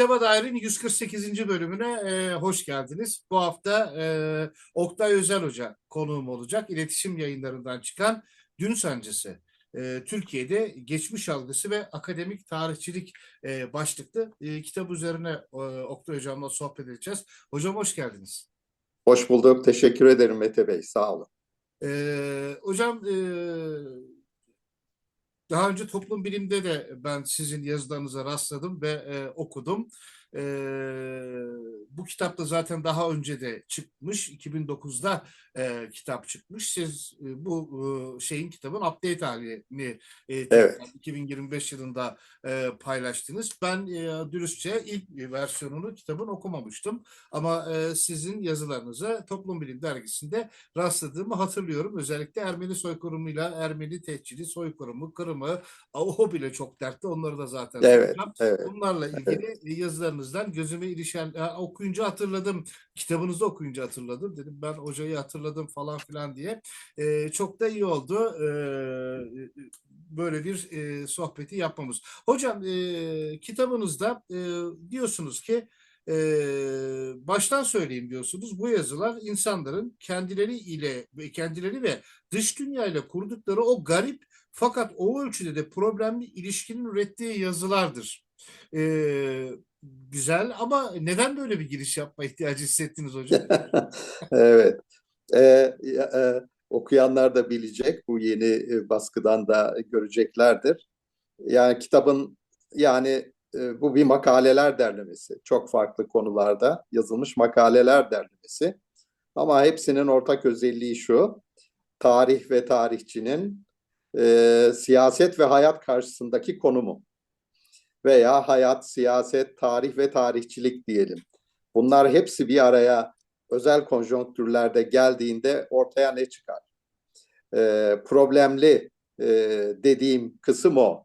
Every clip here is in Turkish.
Kitaba Dair'in 148. bölümüne e, hoş geldiniz. Bu hafta e, Oktay Özel Hoca konuğum olacak. İletişim yayınlarından çıkan Dün Sancısı. E, Türkiye'de geçmiş algısı ve akademik tarihçilik e, başlıklı e, kitap üzerine e, Oktay Hocam'la sohbet edeceğiz. Hocam hoş geldiniz. Hoş bulduk. Teşekkür ederim Mete Bey. Sağ olun. E, hocam e, daha önce toplum bilimde de ben sizin yazılarınıza rastladım ve e, okudum. E, bu kitap da zaten daha önce de çıkmış. 2009'da e, kitap çıkmış. Siz e, bu e, şeyin kitabın update halini e, Evet. 2025 yılında e, paylaştınız. Ben e, dürüstçe ilk versiyonunu kitabın okumamıştım. Ama e, sizin yazılarınıza Toplum Bilim dergisinde rastladığımı hatırlıyorum. Özellikle Ermeni soykırımıyla Ermeni tehcidi, soykırımı, Kırım'ı, o bile çok dertli. Onları da zaten Evet, soracağım. evet. Bunlarla ilgili yazılarınızdan gözüme ilişen, okuyunca hatırladım, kitabınızı okuyunca hatırladım. Dedim ben hocayı hatırladım falan filan diye. Ee, çok da iyi oldu ee, böyle bir e, sohbeti yapmamız. Hocam e, kitabınızda e, diyorsunuz ki e, baştan söyleyeyim diyorsunuz. Bu yazılar insanların kendileri ile kendileri ve dış dünya ile kurdukları o garip fakat o ölçüde de problemli ilişkinin ürettiği yazılardır. Ee, güzel ama neden böyle bir giriş yapma ihtiyacı hissettiniz hocam? Evet. Ee, e, okuyanlar da bilecek. Bu yeni e, baskıdan da göreceklerdir. Yani kitabın yani e, bu bir makaleler derlemesi. Çok farklı konularda yazılmış makaleler derlemesi. Ama hepsinin ortak özelliği şu. Tarih ve tarihçinin e, siyaset ve hayat karşısındaki konumu. Veya hayat, siyaset, tarih ve tarihçilik diyelim. Bunlar hepsi bir araya özel konjonktürlerde geldiğinde ortaya ne çıkar? Ee, problemli e, dediğim kısım o.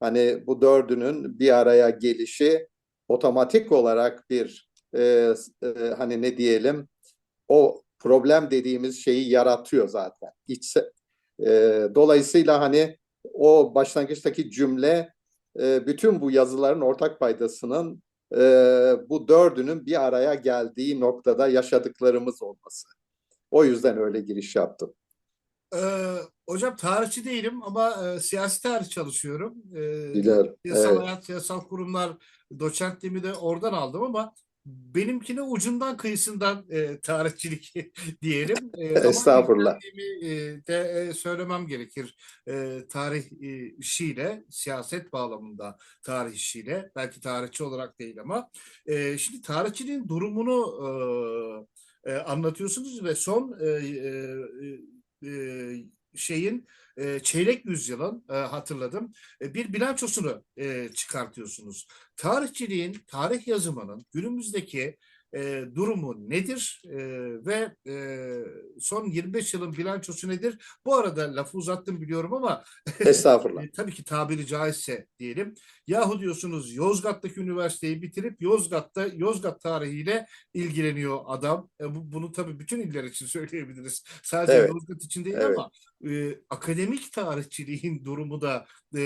Hani bu dördünün bir araya gelişi otomatik olarak bir e, e, hani ne diyelim o problem dediğimiz şeyi yaratıyor zaten. İçse, e, dolayısıyla hani o başlangıçtaki cümle e, bütün bu yazıların ortak paydasının e, bu dördünün bir araya geldiği noktada yaşadıklarımız olması. O yüzden öyle giriş yaptım. Ee, hocam tarihçi değilim ama e, siyasi tarih çalışıyorum. Ee, Biliyorum. Siyasal Evet. hayat, siyasal kurumlar doçentliğimi de oradan aldım ama benimkine ucundan kıyısından e, tarihçilik diyelim. E, ama Estağfurullah. ilgilendiğimi, e, de e, söylemem gerekir. E, tarih e, işiyle, siyaset bağlamında tarih işiyle, belki tarihçi olarak değil ama e, şimdi tarihçiliğin durumunu e, e, anlatıyorsunuz ve son e, e, e, şeyin e, çeyrek yüzyılın e, hatırladım e, bir bilançosunu e, çıkartıyorsunuz. Tarihçiliğin, tarih yazımının günümüzdeki e, durumu nedir E, ve e, son 25 yılın bilançosu nedir? Bu arada lafı uzattım biliyorum ama Estağfurullah. e, tabii ki tabiri caizse diyelim. Yahu diyorsunuz Yozgat'taki üniversiteyi bitirip Yozgat'ta Yozgat tarihiyle ilgileniyor adam. E, bu, bunu tabii bütün iller için söyleyebiliriz. Sadece Evet, Yozgat için değil evet. ama e, akademik tarihçiliğin durumu da e,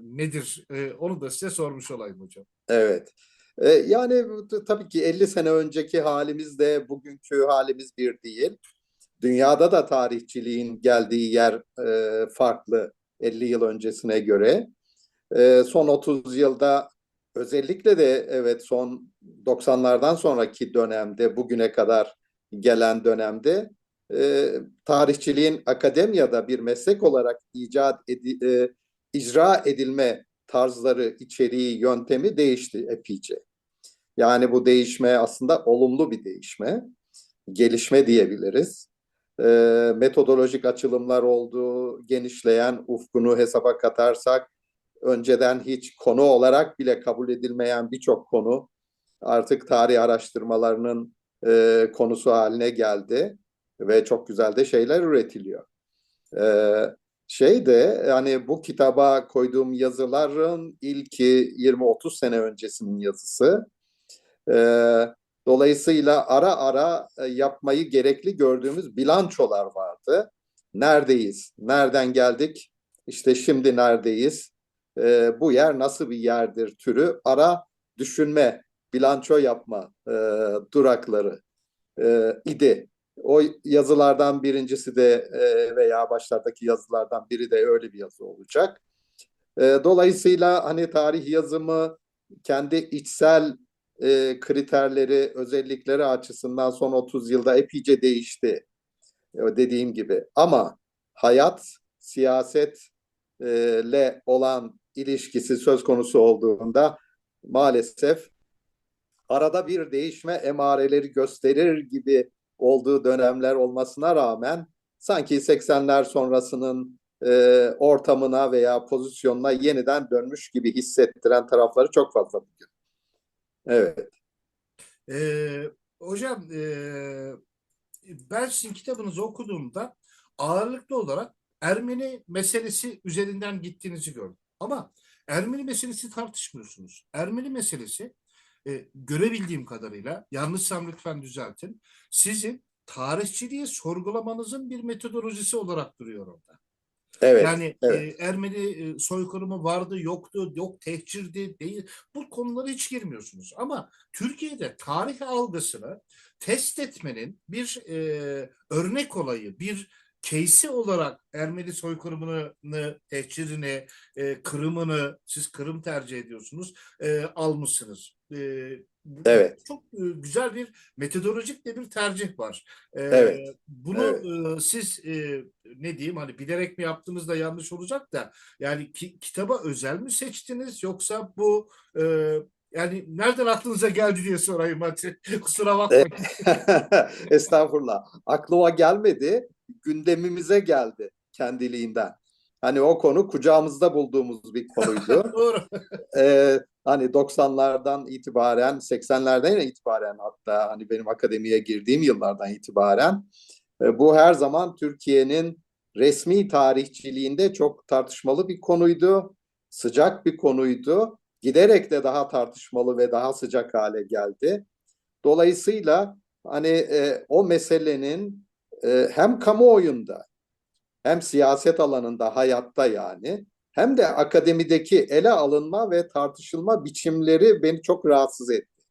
nedir? E, onu da size sormuş olayım hocam. Evet. Ee, yani tabii ki 50 sene önceki halimizle bugünkü halimiz bir değil. Dünyada da tarihçiliğin geldiği yer e, farklı 50 yıl öncesine göre. E, son 30 yılda özellikle de evet son 90'lardan sonraki dönemde bugüne kadar gelen dönemde e, tarihçiliğin akademiyada bir meslek olarak icat edi- e, icra edilme tarzları, içeriği, yöntemi değişti epeyce. Yani bu değişme aslında olumlu bir değişme, gelişme diyebiliriz. E, metodolojik açılımlar oldu, genişleyen ufkunu hesaba katarsak önceden hiç konu olarak bile kabul edilmeyen birçok konu artık tarih araştırmalarının e, konusu haline geldi ve çok güzel de şeyler üretiliyor. E, şey de yani bu kitaba koyduğum yazıların ilki 20-30 sene öncesinin yazısı. E, dolayısıyla ara ara e, yapmayı gerekli gördüğümüz bilançolar vardı. Neredeyiz? Nereden geldik? İşte şimdi neredeyiz? E, bu yer nasıl bir yerdir türü ara düşünme, bilanço yapma e, durakları e, idi. O yazılardan birincisi de e, veya başlardaki yazılardan biri de öyle bir yazı olacak. E, dolayısıyla hani tarih yazımı kendi içsel e, kriterleri, özellikleri açısından son 30 yılda epeyce değişti. E, dediğim gibi. Ama hayat, siyasetle olan ilişkisi söz konusu olduğunda maalesef arada bir değişme emareleri gösterir gibi olduğu dönemler olmasına rağmen sanki 80'ler sonrasının e, ortamına veya pozisyonuna yeniden dönmüş gibi hissettiren tarafları çok fazla bugün. Evet. Ee, hocam ee, ben sizin kitabınızı okuduğumda ağırlıklı olarak Ermeni meselesi üzerinden gittiğinizi gördüm. Ama Ermeni meselesi tartışmıyorsunuz. Ermeni meselesi e, görebildiğim kadarıyla yanlışsam lütfen düzeltin. Sizin tarihçiliği sorgulamanızın bir metodolojisi olarak duruyor orada. Evet. Yani evet. e, Ermeni e, soykırımı vardı, yoktu, yok tehcirdi, değil. Bu konulara hiç girmiyorsunuz. Ama Türkiye'de tarih algısını test etmenin bir e, örnek olayı, bir case'i olarak Ermeni soykırımını, tehcirini, e, Kırım'ını, siz Kırım tercih ediyorsunuz, e, almışsınız. E, Evet. Çok e, güzel bir metodolojik de bir tercih var. E, Evet. Bunu Evet. e, siz e, ne diyeyim hani bilerek mi yaptığınız da yanlış olacak da yani ki, kitaba özel mi seçtiniz yoksa bu e, yani nereden aklınıza geldi diye sorayım hadi. Kusura bakmayın. Estağfurullah. Aklıma gelmedi, gündemimize geldi kendiliğinden. Hani o konu kucağımızda bulduğumuz bir konuydu. Doğru. Ee, hani 90'lardan itibaren, 80'lerden itibaren hatta hani benim akademiye girdiğim yıllardan itibaren e, bu her zaman Türkiye'nin resmi tarihçiliğinde çok tartışmalı bir konuydu. Sıcak bir konuydu. Giderek de daha tartışmalı ve daha sıcak hale geldi. Dolayısıyla hani e, o meselenin e, hem kamuoyunda hem siyaset alanında, hayatta yani hem de akademideki ele alınma ve tartışılma biçimleri beni çok rahatsız etti.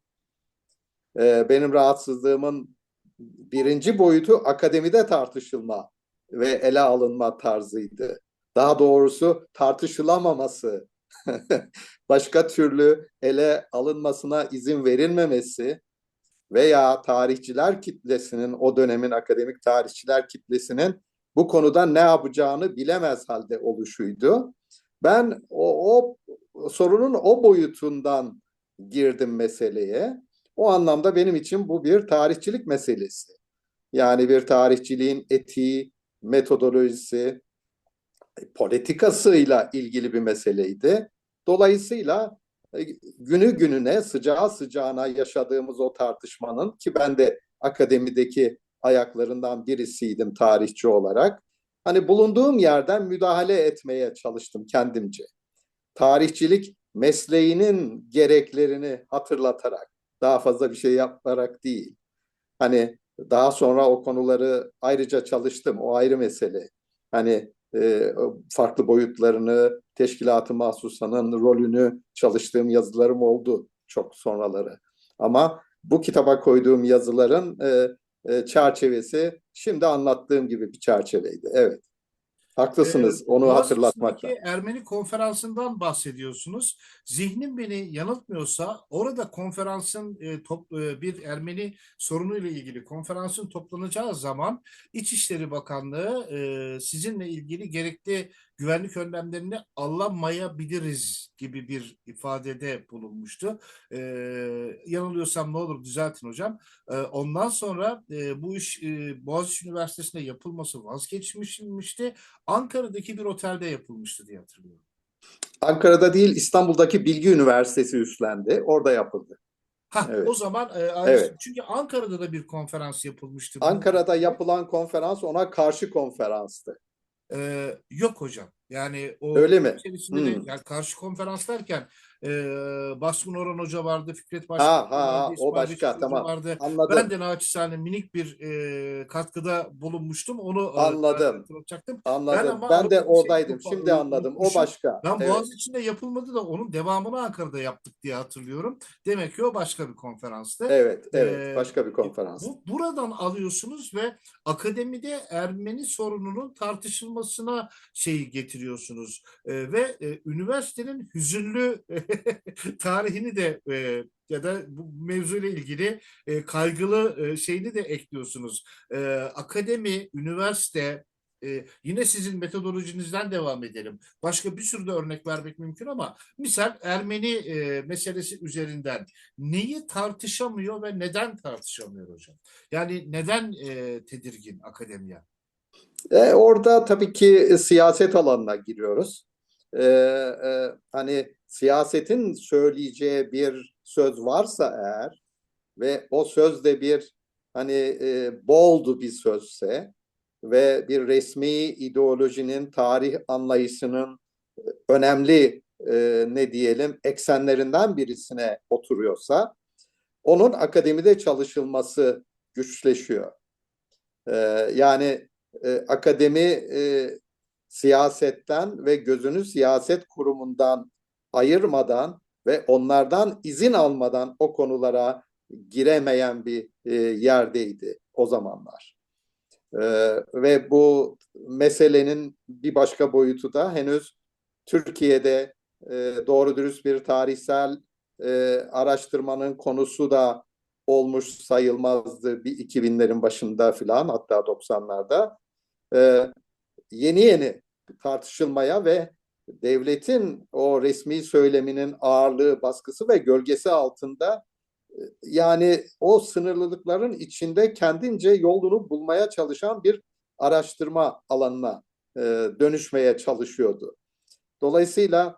E, benim rahatsızlığımın birinci boyutu akademide tartışılma ve ele alınma tarzıydı. Daha doğrusu tartışılamaması, başka türlü ele alınmasına izin verilmemesi veya tarihçiler kitlesinin o dönemin akademik tarihçiler kitlesinin bu konuda ne yapacağını bilemez halde oluşuydu. Ben o, o sorunun o boyutundan girdim meseleye. O anlamda benim için bu bir tarihçilik meselesi. Yani bir tarihçiliğin etiği, metodolojisi, politikasıyla ilgili bir meseleydi. Dolayısıyla e, günü gününe sıcağı sıcağına yaşadığımız o tartışmanın ki ben de akademideki ayaklarından birisiydim tarihçi olarak. Hani bulunduğum yerden müdahale etmeye çalıştım kendimce. Tarihçilik mesleğinin gereklerini hatırlatarak, daha fazla bir şey yaparak değil. Hani daha sonra o konuları ayrıca çalıştım, o ayrı mesele. Hani e, farklı boyutlarını, teşkilatı mahsusanın rolünü çalıştığım yazılarım oldu çok sonraları. Ama bu kitaba koyduğum yazıların e, e, çerçevesi şimdi anlattığım gibi bir çerçeveydi. Evet. Haklısınız Ee, onu. Boğaziçi'ndeki Ermeni konferansından bahsediyorsunuz. Zihnim beni yanıltmıyorsa orada konferansın e, top, e, bir Ermeni sorunuyla ilgili konferansın toplanacağı zaman İçişleri Bakanlığı e, sizinle ilgili gerekli güvenlik önlemlerini alamayabiliriz gibi bir ifadede bulunmuştu. E, yanılıyorsam ne olur düzeltin hocam. E, ondan sonra e, bu iş e, Boğaziçi Üniversitesi'nde yapılması vazgeçilmişti. Ankara'daki bir otelde yapılmıştı diye hatırlıyorum. Ankara'da değil İstanbul'daki Bilgi Üniversitesi üstlendi. Orada yapıldı. Ha, Evet. o zaman e, Evet. çünkü Ankara'da da bir konferans yapılmıştı. Ankara'da yapılan konferans ona karşı konferanstı. E, yok hocam. Yani o Öyle mi? içerisinde de Hmm. yani karşı konferans derken e, Baskın Orhan Hoca vardı, Fikret Başkan ha ha, vardı, o başka Hoca tamam. vardı. Anladım. Ben de naçizane minik bir e, katkıda bulunmuştum. Onu e, Anladım. hatırlatacaktım. Anladım. ama Ben arada de şey oradaydım. unutma- Şimdi anladım. O başka. Ben Evet. Boğaziçi'nde yapılmadı da onun devamını Ankara'da yaptık diye hatırlıyorum. Demek ki o başka bir konferanstı. Evet, Ee, evet. Başka bir konferans. Bu, buradan alıyorsunuz ve akademide Ermeni sorununun tartışılmasına şeyi getiriyorsunuz. Ee, ve e, üniversitenin hüzünlü tarihini de e, ya da bu mevzuyla ilgili e, kaygılı e, şeyini de ekliyorsunuz. E, akademi, üniversite, e, yine sizin metodolojinizden devam edelim. Başka bir sürü de örnek vermek mümkün ama misal Ermeni e, meselesi üzerinden neyi tartışamıyor ve neden tartışamıyor hocam? Yani neden e, tedirgin akademiya? E, orada tabii ki e, siyaset alanına giriyoruz. E, e, hani siyasetin söyleyeceği bir söz varsa eğer ve o söz de bir hani e, bold bir sözse ve bir resmi ideolojinin tarih anlayışının e, önemli e, ne diyelim eksenlerinden birisine oturuyorsa onun akademide çalışılması güçleşiyor. E, yani e, akademi e, siyasetten ve gözünü siyaset kurumundan ayırmadan ve onlardan izin almadan o konulara giremeyen bir e, yerdeydi o zamanlar. E, ve bu meselenin bir başka boyutu da henüz Türkiye'de e, doğru dürüst bir tarihsel e, araştırmanın konusu da olmuş sayılmazdı bir 2000'lerin başında filan hatta 90'larda e, yeni yeni tartışılmaya ve devletin o resmi söyleminin ağırlığı, baskısı ve gölgesi altında e, yani o sınırlılıkların içinde kendince yolunu bulmaya çalışan bir araştırma alanına e, dönüşmeye çalışıyordu. Dolayısıyla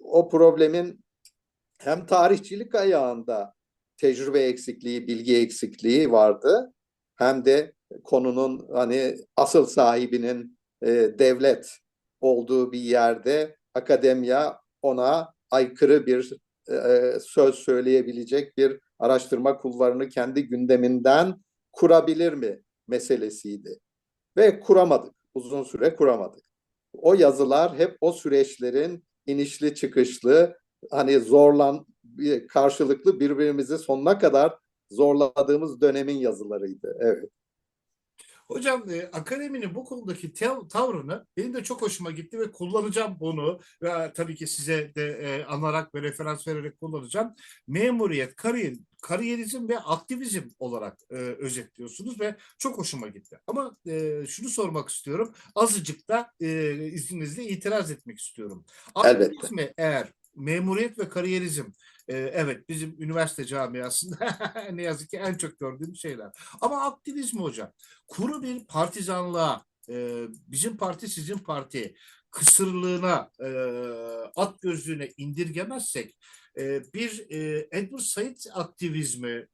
o problemin hem tarihçilik ayağında tecrübe eksikliği, bilgi eksikliği vardı. Hem de konunun hani asıl sahibinin e, devlet olduğu bir yerde akademiya ona aykırı bir e, söz söyleyebilecek bir araştırma kulvarını kendi gündeminden kurabilir mi meselesiydi. Ve kuramadık. Uzun süre kuramadık. O yazılar hep o süreçlerin inişli çıkışlı hani zorlan karşılıklı birbirimizi sonuna kadar zorladığımız dönemin yazılarıydı. Evet. Hocam e, akademinin bu konudaki tav- tavrını benim de çok hoşuma gitti ve kullanacağım bunu ve tabii ki size de e, anarak ve referans vererek kullanacağım. Memuriyet, kariyer, kariyerizm ve aktivizm olarak e, özetliyorsunuz ve çok hoşuma gitti. Ama e, şunu sormak istiyorum. Azıcık da e, izninizle itiraz etmek istiyorum. Elbette. Aktivizmi eğer memuriyet ve kariyerizm e, evet bizim üniversite camiasında ne yazık ki en çok gördüğümüz şeyler. Ama aktivizm hocam kuru bir partizanlığa e, bizim parti sizin parti kısırlığına e, at gözlüğüne indirgemezsek e, bir Edward Said aktivizmi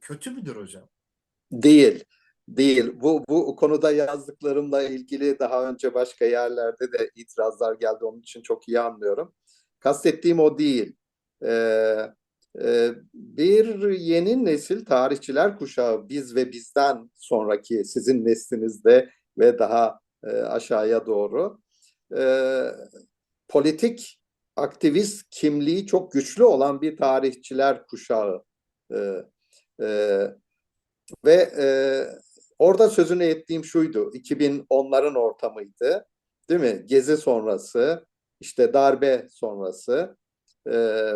kötü müdür hocam? Değil. Değil. Bu bu konuda yazdıklarımla ilgili daha önce başka yerlerde de itirazlar geldi. Onun için çok iyi anlıyorum. Kastettiğim o değil. Ee, e, bir yeni nesil tarihçiler kuşağı biz ve bizden sonraki sizin neslinizde ve daha e, aşağıya doğru. E, politik aktivist kimliği çok güçlü olan bir tarihçiler kuşağı e, e, ve e, orada sözünü ettiğim şuydu 2010'ların ortamıydı değil mi? Gezi sonrası işte darbe sonrası e,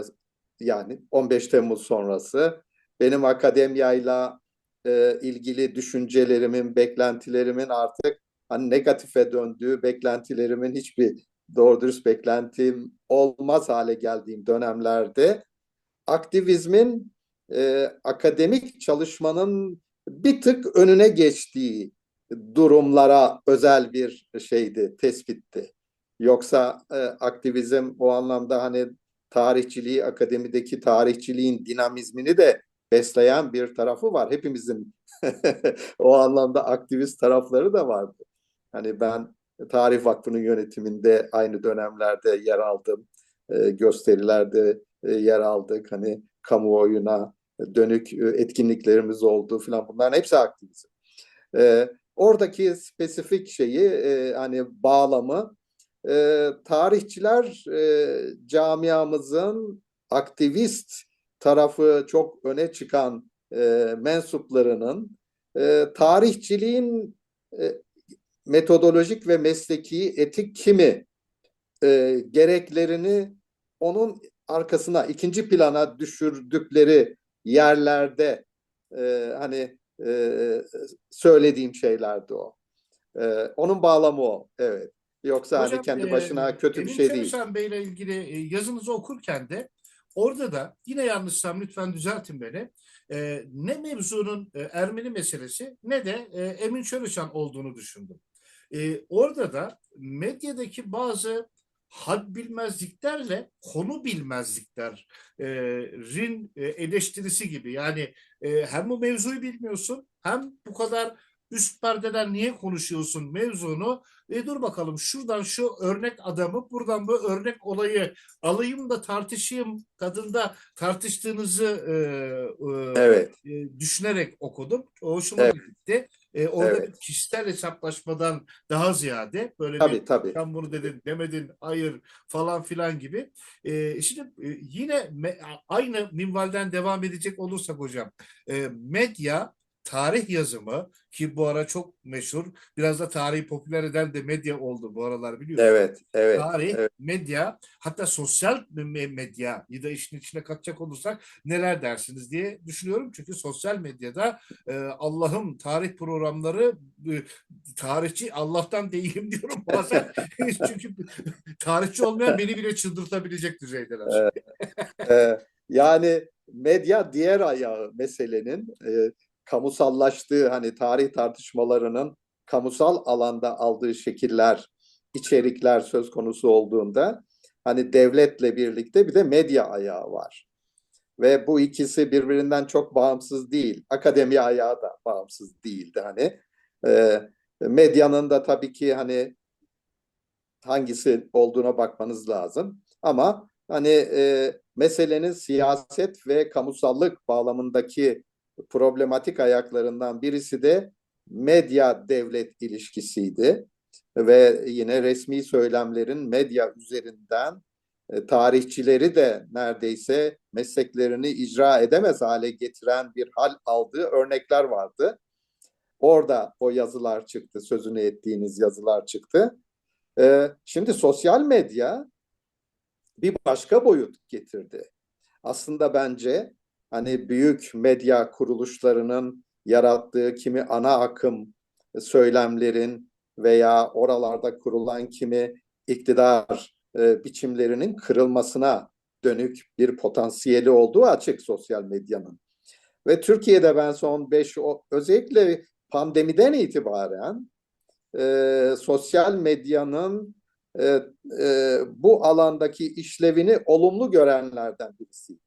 yani 15 Temmuz sonrası benim akademiyayla e, ilgili düşüncelerimin, beklentilerimin artık hani negatife döndüğü, beklentilerimin hiçbir doğru dürüst beklentim olmaz hale geldiğim dönemlerde aktivizmin e, akademik çalışmanın bir tık önüne geçtiği durumlara özel bir şeydi, tespitti. Yoksa e, aktivizm o anlamda hani tarihçiliği, akademideki tarihçiliğin dinamizmini de besleyen bir tarafı var. Hepimizin o anlamda aktivist tarafları da vardı. Hani ben Tarih Vakfı'nın yönetiminde aynı dönemlerde yer aldım. E, gösterilerde e, yer aldık. Hani kamuoyuna dönük e, etkinliklerimiz oldu filan. Bunların hepsi aktivizm. E, oradaki spesifik şeyi e, hani bağlamı e, tarihçiler e, camiamızın aktivist tarafı çok öne çıkan e, mensuplarının e, tarihçiliğin e, metodolojik ve mesleki etik kimi e, gereklerini onun arkasına ikinci plana düşürdükleri yerlerde e, hani e, söylediğim şeylerdi o. E, onun bağlamı o. Evet. Yoksa hani Hocam, kendi e, başına kötü bir şey değil. Çalışan Bey'le ilgili e, yazınızı okurken de orada da yine yanlışsam lütfen düzeltin beni. E, ne mevzunun e, Ermeni meselesi ne de e, Emin Çalışan olduğunu düşündüm. E, orada da medyadaki bazı had bilmezliklerle konu bilmezliklerin e, eleştirisi gibi. Yani e, hem bu mevzuyu bilmiyorsun hem bu kadar üst perdeden niye konuşuyorsun mevzunu e dur bakalım şuradan şu örnek adamı buradan bu örnek olayı alayım da tartışayım tadında tartıştığınızı e, e, Evet. e, düşünerek okudum. O hoşuma Evet. gitti. E, orada Evet. bir kişisel hesaplaşmadan daha ziyade böyle bir Tabii tabii. sen bunu dedin demedin hayır falan filan gibi. E, şimdi e, yine me- aynı minvalden devam edecek olursak hocam e, medya tarih yazımı ki bu ara çok meşhur biraz da tarihi popüler eden de medya oldu bu aralar biliyorsunuz. Evet, evet, Tarih, evet. medya, hatta sosyal me- medya ya da işin içine katacak olursak neler dersiniz diye düşünüyorum. Çünkü sosyal medyada e, Allah'ım tarih programları e, tarihçi Allah'tan değilim diyorum bazen. Çünkü tarihçi olmayan beni bile çıldırtabilecek düzeydeler. Ee, yani medya diğer ayağı meselenin e, kamusallaştığı hani tarih tartışmalarının kamusal alanda aldığı şekiller, içerikler söz konusu olduğunda hani devletle birlikte bir de medya ayağı var. Ve bu ikisi birbirinden çok bağımsız değil. Akademi ayağı da bağımsız değildi hani. Ee, medyanın da tabii ki hani hangisi olduğuna bakmanız lazım. Ama hani e, meselenin siyaset ve kamusallık bağlamındaki problematik ayaklarından birisi de medya devlet ilişkisiydi ve yine resmi söylemlerin medya üzerinden e, tarihçileri de neredeyse mesleklerini icra edemez hale getiren bir hal aldığı örnekler vardı. Orada o yazılar çıktı, sözünü ettiğiniz yazılar çıktı. Ee, şimdi sosyal medya bir başka boyut getirdi. Aslında bence hani büyük medya kuruluşlarının yarattığı kimi ana akım söylemlerin veya oralarda kurulan kimi iktidar e, biçimlerinin kırılmasına dönük bir potansiyeli olduğu açık sosyal medyanın. Ve Türkiye'de ben son 5 özellikle pandemiden itibaren e, sosyal medyanın e, e, bu alandaki işlevini olumlu görenlerden birisiyim.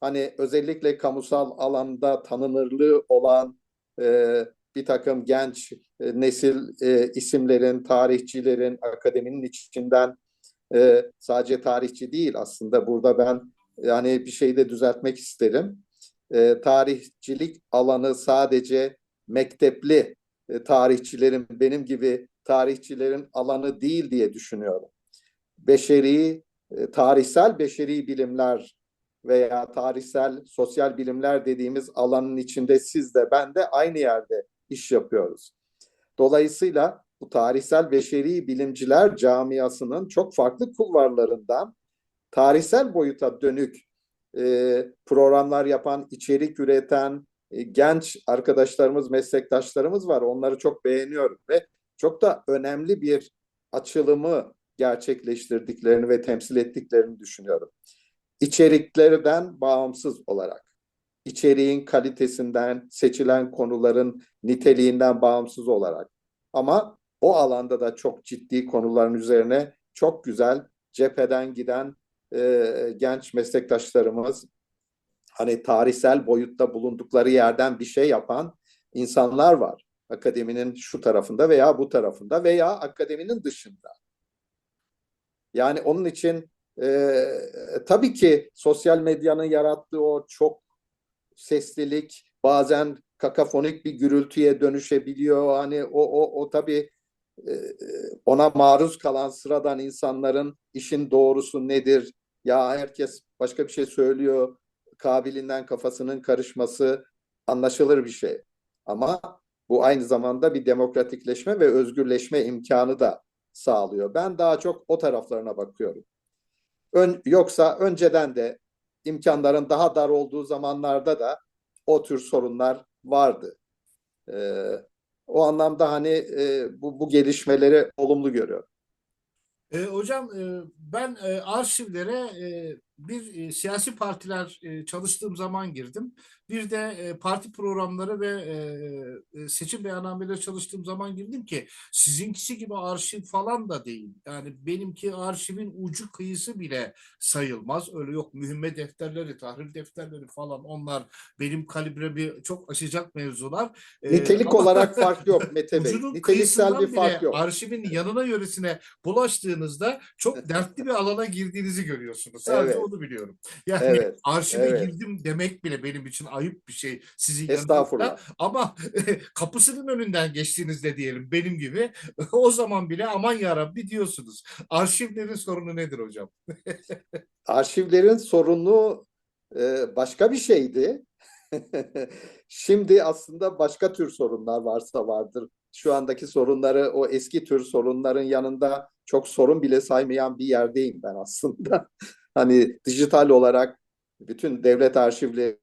Hani özellikle kamusal alanda tanınırlığı olan e, bir takım genç e, nesil e, isimlerin, tarihçilerin, akademinin içinden e, sadece tarihçi değil aslında burada ben yani bir şey de düzeltmek isterim. E, tarihçilik alanı sadece mektepli e, tarihçilerin benim gibi tarihçilerin alanı değil diye düşünüyorum. Beşeri, e, tarihsel beşeri bilimler veya tarihsel sosyal bilimler dediğimiz alanın içinde siz de ben de aynı yerde iş yapıyoruz. Dolayısıyla bu tarihsel beşeri bilimciler camiasının çok farklı kulvarlarından tarihsel boyuta dönük e, programlar yapan, içerik üreten, e, genç arkadaşlarımız, meslektaşlarımız var. Onları çok beğeniyorum ve çok da önemli bir açılımı gerçekleştirdiklerini ve temsil ettiklerini düşünüyorum. İçeriklerden bağımsız olarak, içeriğin kalitesinden, seçilen konuların niteliğinden bağımsız olarak ama o alanda da çok ciddi konuların üzerine çok güzel cepheden giden e, genç meslektaşlarımız, hani tarihsel boyutta bulundukları yerden bir şey yapan insanlar var. Akademinin şu tarafında veya bu tarafında veya akademinin dışında. Yani onun için e, tabii ki sosyal medyanın yarattığı o çok seslilik bazen kakafonik bir gürültüye dönüşebiliyor. Hani o o o tabii e, ona maruz kalan sıradan insanların işin doğrusu nedir? Ya herkes başka bir şey söylüyor. Kabilinden kafasının karışması anlaşılır bir şey. Ama bu aynı zamanda bir demokratikleşme ve özgürleşme imkanı da sağlıyor. Ben daha çok o taraflarına bakıyorum. Ön, yoksa önceden de imkanların daha dar olduğu zamanlarda da o tür sorunlar vardı. Ee, o anlamda hani e, bu, bu gelişmeleri olumlu görüyorum. E, hocam e, ben e, arşivlere e, bir e, siyasi partiler e, çalıştığım zaman girdim. Bir de e, parti programları ve e, e, seçim beyannameleri çalıştığım zaman girdim ki sizinkisi gibi arşiv falan da değil. Yani benimki arşivin ucu kıyısı bile sayılmaz. Öyle yok mühimme defterleri, tahrip defterleri falan onlar benim kalibremi çok aşacak mevzular. E, Nitelik ama- olarak fark yok Mete Bey. Niteliksel bir fark yok. arşivin yanına yöresine bulaştığınızda çok dertli bir alana girdiğinizi görüyorsunuz. Sadece Evet. Onu biliyorum. Yani Evet, arşive evet. girdim demek bile benim için ayıp bir şey sizin Estağfurullah. yanınızda. Ama kapısının önünden geçtiğinizde diyelim benim gibi o zaman bile aman yarabbi diyorsunuz. Arşivlerin sorunu nedir hocam? Arşivlerin sorunu e, başka bir şeydi. Şimdi aslında başka tür sorunlar varsa vardır. Şu andaki sorunları o eski tür sorunların yanında çok sorun bile saymayan bir yerdeyim ben aslında. Hani dijital olarak bütün devlet arşivleri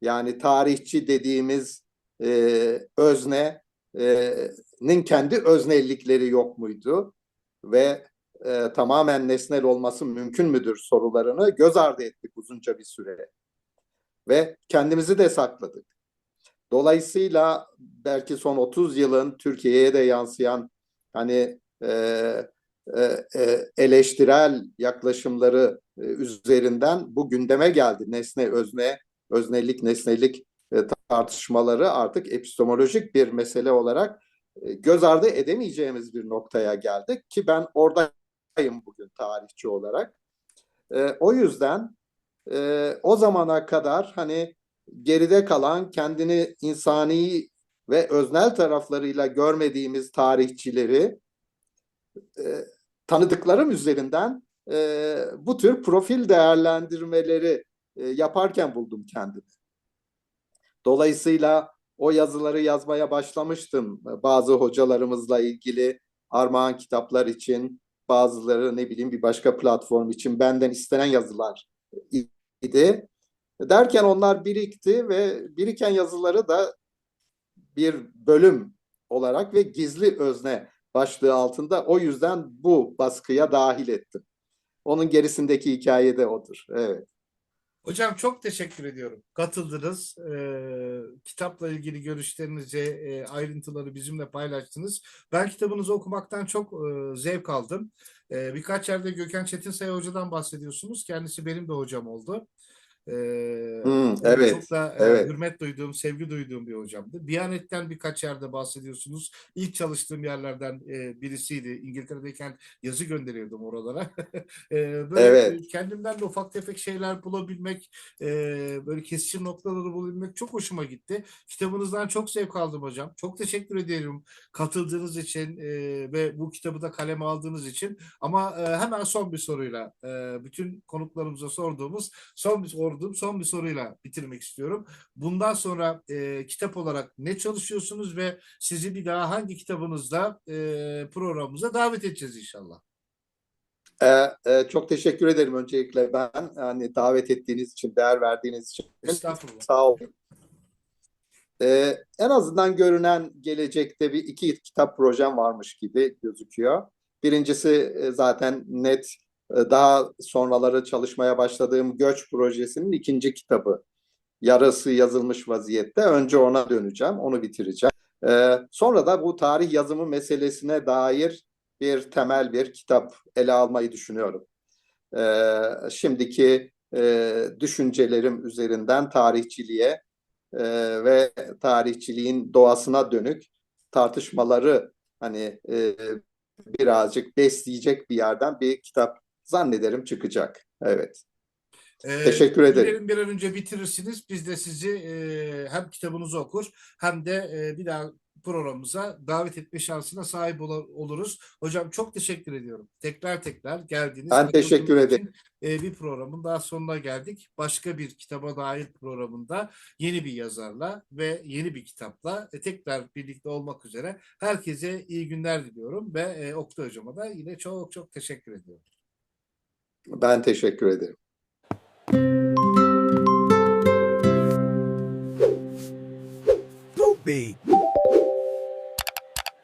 yani tarihçi dediğimiz e, öznenin kendi öznellikleri yok muydu? Ve e, tamamen nesnel olması mümkün müdür sorularını göz ardı ettik uzunca bir süre. Ve kendimizi de sakladık. Dolayısıyla belki son 30 yılın Türkiye'ye de yansıyan hani e, e, e, eleştirel yaklaşımları e, üzerinden bu gündeme geldi. Nesne, özne, öznellik, nesnelik e, tartışmaları artık epistemolojik bir mesele olarak e, göz ardı edemeyeceğimiz bir noktaya geldik ki ben oradayım bugün tarihçi olarak. E, o yüzden e, o zamana kadar hani geride kalan kendini insani ve öznel taraflarıyla görmediğimiz tarihçileri e, tanıdıklarım üzerinden e, bu tür profil değerlendirmeleri e, yaparken buldum kendimi. Dolayısıyla o yazıları yazmaya başlamıştım bazı hocalarımızla ilgili armağan kitaplar için, bazıları ne bileyim bir başka platform için benden istenen yazılar idi. Derken onlar birikti ve biriken yazıları da bir bölüm olarak ve gizli özne başlığı altında o yüzden bu baskıya dahil ettim. Onun gerisindeki hikaye de odur. Evet. Hocam çok teşekkür ediyorum. Katıldınız. Ee, kitapla ilgili görüşlerinizi, e, ayrıntıları bizimle paylaştınız. Ben kitabınızı okumaktan çok e, zevk aldım. E, birkaç yerde Gökhan Çetinsay Hoca'dan bahsediyorsunuz. Kendisi benim de hocam oldu. Ee, Hmm, evet, Çok da e, evet. hürmet duyduğum, sevgi duyduğum bir hocamdı. Diyanet'ten birkaç yerde bahsediyorsunuz. İlk çalıştığım yerlerden e, birisiydi. İngiltere'deyken yazı gönderiyordum oralara. E, böyle Evet. kendimden de ufak tefek şeyler bulabilmek, e, böyle kesişim noktaları bulabilmek çok hoşuma gitti. Kitabınızdan çok zevk aldım hocam. Çok teşekkür ediyorum katıldığınız için e, ve bu kitabı da kaleme aldığınız için. Ama e, hemen son bir soruyla e, bütün konuklarımıza sorduğumuz son bir sorduğum son bir soruyla bitirmek istiyorum. Bundan sonra e, kitap olarak ne çalışıyorsunuz ve sizi bir daha hangi kitabınızla e, programımıza davet edeceğiz inşallah. Ee, e, çok teşekkür ederim öncelikle ben hani davet ettiğiniz için, değer verdiğiniz için. Estağfurullah. Sağ olun. Ee, en azından görünen gelecekte bir iki kitap projem varmış gibi gözüküyor. Birincisi e, zaten net daha sonraları çalışmaya başladığım Göç projesinin ikinci kitabı. Yarısı yazılmış vaziyette. Önce ona döneceğim, onu bitireceğim. Ee, sonra da bu tarih yazımı meselesine dair bir temel bir kitap ele almayı düşünüyorum. Ee, şimdiki e, düşüncelerim üzerinden tarihçiliğe e, ve tarihçiliğin doğasına dönük tartışmaları hani e, birazcık besleyecek bir yerden bir kitap zannederim çıkacak. Evet. Ee, Teşekkür ederim. bir an önce bitirirsiniz. Biz de sizi e, hem kitabınızı okur hem de e, bir daha programımıza davet etme şansına sahip ola- oluruz. Hocam çok teşekkür ediyorum. Tekrar tekrar geldiniz. Ben teşekkür ederim. için, e, bir programın daha sonuna geldik. Başka bir kitaba dair programında yeni bir yazarla ve yeni bir kitapla e, tekrar birlikte olmak üzere herkese iyi günler diliyorum ve e, Oktay Hocama da yine çok çok teşekkür ediyorum. Ben teşekkür ederim. Poopy.